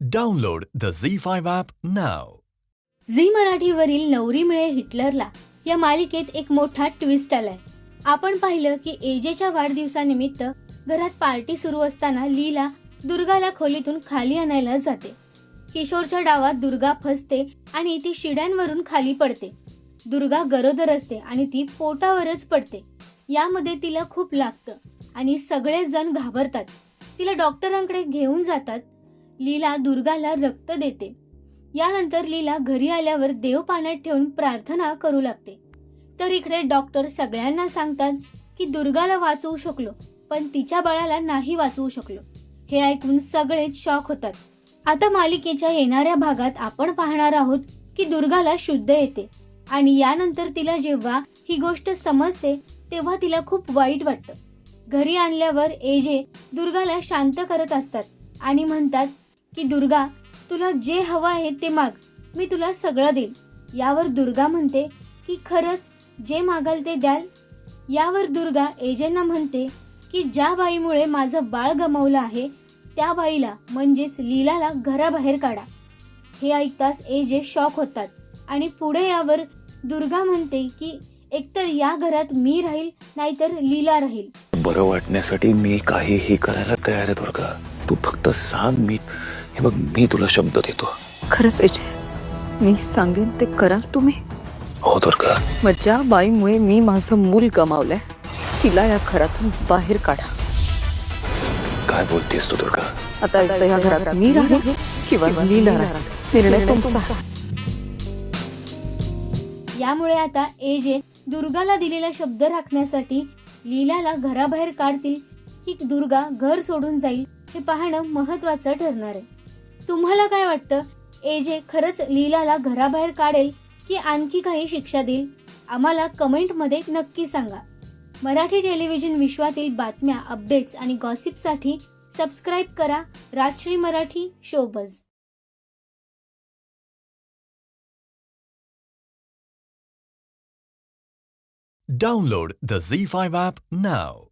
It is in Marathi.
Download the Zee Z5 app नाव झी मराठीवरील नवरी मिळे हिटलरला या मालिकेत एक मोठा ट्विस्ट आलाय. आपण पाहिलं की एजेच्या वाढदिवसानिमित्त घरात पार्टी सुरू असताना लीला दुर्गाला खोलीतून खाली आणायला जाते. किशोरच्या डावात दुर्गा फसते आणि ती शिड्यांवरून खाली पडते. दुर्गा गरोदर असते आणि ती पोटावरच पडते. यामध्ये तिला खूप लागतं आणि सगळेच जण घाबरतात. तिला डॉक्टरांकडे घेऊन जातात लीला दुर्गाला रक्त देते. यानंतर लीला घरी आल्यावर देव पाण्यात ठेवून प्रार्थना करू लागते. तर इकडे डॉक्टर सगळ्यांना सांगतात की दुर्गाला वाचवू शकलो पण तिच्या बाळाला नाही वाचवू शकलो. हे ऐकून सगळेच शॉक होतात. आता मालिकेच्या येणाऱ्या भागात आपण पाहणार आहोत की दुर्गाला शुद्ध येते आणि यानंतर तिला जेव्हा ही गोष्ट समजते तेव्हा तिला खूप वाईट वाटतं. घरी आणल्यावर एजे दुर्गाला शांत करत असतात आणि म्हणतात की दुर्गा तुला जे हवं आहे ते माग मी तुला सगळं देईन. यावर दुर्गा म्हणते की खरंच जे मागाल ते द्याल. यावर दुर्गा एजेंना म्हणते की ज्या बाईमुळे माझं बाळ गमावलं आहे त्या बाईला म्हणजेच लीलाला घराबाहेर काढा. हे ऐकताच एजे शॉक होतात. आणि पुढे यावर दुर्गा म्हणते की एकतर या घरात मी राहील नाहीतर लीला राहील. बरं वाटण्यासाठी मी काहीही करायला तयार आहे दुर्गा. तू फक्त सांग मी हे बघ मी तुला शब्द देतो. खरंच अजय मी सांगेन ते कराल तुम्ही. हो दुर्गा. मग ज्या बाईमुळे मी माझं मूल गमावलंय. तिला या घरातून बाहेर काढा. काय बोलतेस तू दुर्गा? आता एकतर या घरात मी राहील किंवा लीला राहील निर्णय तुमचा. यामुळे आता एजे दुर्गाला दिलेला शब्द राखण्यासाठी लीलाला घराबाहेर काढतील. की दुर्गा घर सोडून जाईल हे पाहणं महत्वाचं ठरणार आहे. तुम्हाला काय वाटतं? एजे खरंच लीलाला घराबाहेर काढेल की आणखी काही शिक्षा देईल? आम्हाला कमेंटमध्ये नक्की सांगा. मराठी टेलिव्हिजन विश्वातील बातम्या अपडेट्स आणि गॉसिपसाठी सबस्क्राईब करा Rajshri Marathi showbuzz Download the Z5 app now.